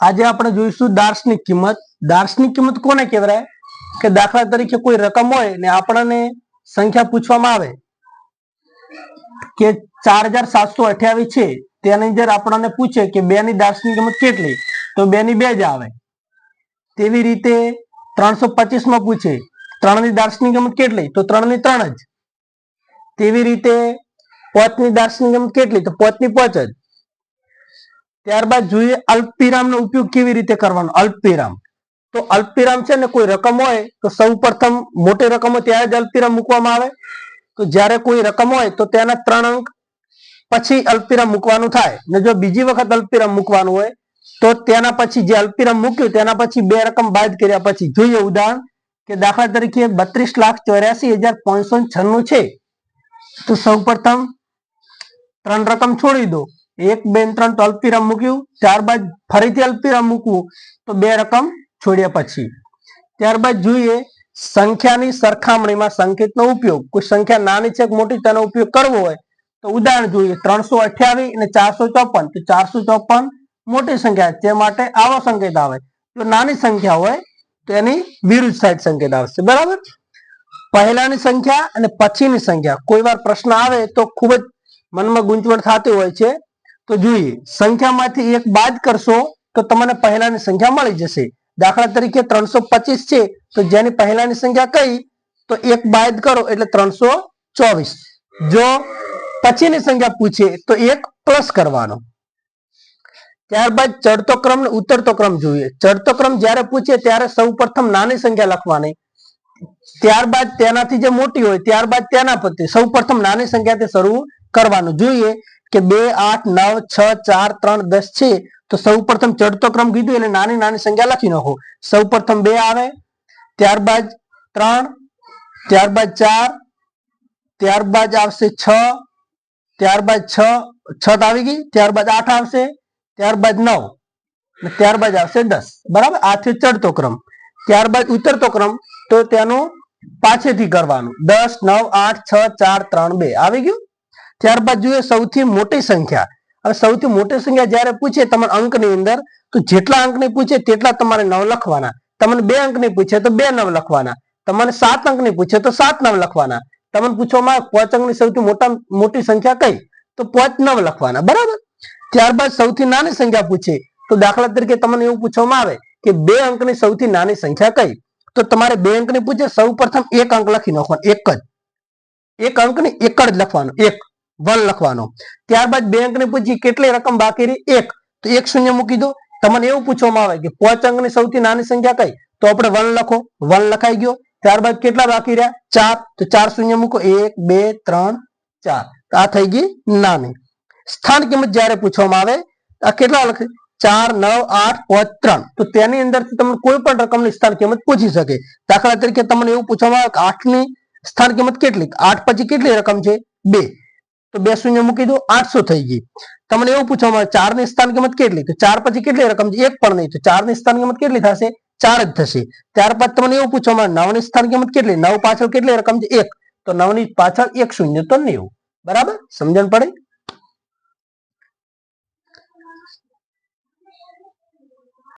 આજે આપણે જોઈશું દાર્શનિક કિંમત. દાર્શનિક કિંમત કોને કહેવાય? કે દાખલા તરીકે કોઈ રકમ હોય ને આપણને સંખ્યા પૂછવામાં આવે કે ચાર હજાર સાતસો અઠ્યાવીસ છે, તેની અંદર આપણને પૂછે કે બે ની દાર્શનિક કિંમત કેટલી? તો બે ની બે જ આવે. તેવી રીતે ત્રણસો પચીસમાં પૂછે ત્રણની દાર્શનિક કિંમત કેટલી? તો ત્રણની ત્રણ જ. તેવી રીતે પોતની દાર્શનિક કિંમત કેટલી? તો પોતની પોચ જ. ત્યારબાદ જોઈએ અલ્પવિરામનો ઉપયોગ કેવી રીતે કરવાનો? અલ્પિરામ તો અલ્પિરામ છે ને કોઈ રકમ હોય તો સૌ પ્રથમ મોટી રકમ હોય ત્યારે જ અલ્પિરામ મૂકવામાં આવે. તો જ્યારે કોઈ રકમ હોય તો તેના ત્રણ અંક પછી અલ્પિરામ મૂકવાનું થાય. ને જો બીજી વખત અલ્પિરામ મૂકવાનું હોય તો તેના પછી જે અલ્પિરામ મૂક્યું તેના પછી બે રકમ બાદ કર્યા પછી જોઈએ ઉદાહરણ કે દાખલા તરીકે બત્રીસ લાખ ચોર્યાસી હજાર પાંચસો છન્નું છે. તો સૌ પ્રથમ ત્રણ રકમ છોડી દો. એક, બે ત્રણ તો અલ્પવિરામ મૂક્યું ત્યારબાદ ફરીથી અલ્પવિરામ મૂકવું, તો બે રકમ છોડ્યા પછી. ત્યારબાદ જોઈએ સંખ્યાની સરખામણીમાં સંકેતનો ઉપયોગ. કોઈ સંખ્યા નાની છે મોટી, તેનો ઉપયોગ કરવો હોય, તો ઉદાહરણ જોઈએ, ત્રણસો અઠ્યાવીસ અને ચારસો ચોપન. તો ચારસો ચોપન મોટી સંખ્યા તે માટે આવો સંકેત આવે. જો નાની સંખ્યા હોય, તો એની વિરુદ્ધ સાઈડ સંકેત આવશે. બરાબર? પહેલાની સંખ્યા અને પછીની સંખ્યા. કોઈ વાર પ્રશ્ન આવે તો ખૂબ જ મનમાં ગૂંચવણ થતી હોય છે. તો જોઈએ સંખ્યામાંથી એક બાદ કરશો, તો તમને પહેલાની સંખ્યા મળી જશે. દાખલા તરીકે ત્રણસો છે, તો જેની પહેલાની સંખ્યા કઈ, તો એક બાદ કરો એટલે ત્રણસો જો પછીની સંખ્યા પૂછે, તો એક પ્લસ કરવાનો. ત્યારબાદ ચડતો ક્રમ ને ઉતરતો ક્રમ જોઈએ. ચડતો ક્રમ જ્યારે પૂછે ત્યારે સૌ નાની સંખ્યા લખવાની. ત્યારબાદ તેનાથી જે મોટી હોય, ત્યારબાદ તેના પ્રત્યે સૌ નાની સંખ્યાથી શરૂ કરવાનું. જોઈએ કે બે આઠ નવ છ ચાર ત્રણ દસ છે, તો સૌ પ્રથમ ચડતો ક્રમ કીધું એટલે નાની નાની સંખ્યા લખી નાખો. સૌ પ્રથમ બે આવે, ત્યારબાદ ત્રણ, ત્યારબાદ ચાર, ત્યારબાદ આવશે છ, ત્યારબાદ છ છ આવી ગઈ, ત્યારબાદ આઠ આવશે, ત્યારબાદ નવ ત્યારબાદ આવશે દસ. બરાબર? આ ચડતો ક્રમ. ત્યારબાદ ઉતરતો ક્રમ, તો તેનું પાછેથી કરવાનું. દસ, નવ, આઠ, છ, ચાર, ત્રણ, બે. આવી ગયું? ત્યારબાદ જોઈએ સૌથી મોટી સંખ્યા. હવે સૌથી મોટી સંખ્યા જ્યારે પૂછે તમારા અંકની અંદર, તો જેટલા અંકની પૂછે તેટલા તમારે નવ લખવાના. તમને બે અંકની પૂછે તો બે નવ લખવાના. તમને સાત અંકની પૂછે તો સાત નવ લખવાના. તમને પૂછવામાં પાંચ અંકની સૌથી મોટા, મોટી સંખ્યા કઈ? તો પાંચ નવ લખવાના. બરાબર? ત્યારબાદ સૌથી નાની સંખ્યા પૂછે તો દાખલા તરીકે તમને એવું પૂછવામાં આવે કે બે અંકની સૌથી નાની સંખ્યા કઈ? તો તમારે બે અંકની પૂછે સૌ એક અંક લખી નાખવાનો. એક જ. એક અંકની એક જ લખવાનો. એક. વન લખવાનો. ત્યારબાદ બે અંકની પૂછી કેટલી રકમ બાકી રહી? એક. તો એક શૂન્ય મૂકી દો. તમને એવું પૂછવામાં આવે કે પાંચ અંકની સૌથી નાની સંખ્યા કઈ? તો આપણે વન લખો. વન લખાઈ ગયો. ત્યારબાદ કેટલા બાકી રહ્યા? ચાર. તો ચાર શૂન્ય મૂકો. એક, બે, ત્રણ, ચાર. તો આ થઈ ગઈ નાની. સ્થાન કિંમત જ્યારે પૂછવામાં આવે, આ કેટલા લખે? ચાર, નવ, આઠ, પાંચ, ત્રણ. તો તેની અંદરથી તમને કોઈ પણ રકમની સ્થાન કિંમત પૂછી શકે. દાખલા તરીકે તમને એવું પૂછવામાં આવે કે આઠની સ્થાન કિંમત કેટલી? આઠ પછી કેટલી રકમ છે? બે. તો બે શૂન્ય મૂકી દો, આઠસો થઈ ગઈ. તમને એવું પૂછવામાં આવે ચારની સ્થાન કિંમત કેટલી? તો ચાર પછી કેટલી રકમ છે? એક પણ નહીં. તો ચારની સ્થાન કિંમત કેટલી થશે? ચાર જ થશે. ત્યારબાદ તમને એવું પૂછવામાં આવે નવની સ્થાન કિંમત કેટલી? નવ પાછળ કેટલી રકમ છે? એક. તો નવની પાછળ એક શૂન્ય તો નેવું. બરાબર? સમજણ પડે?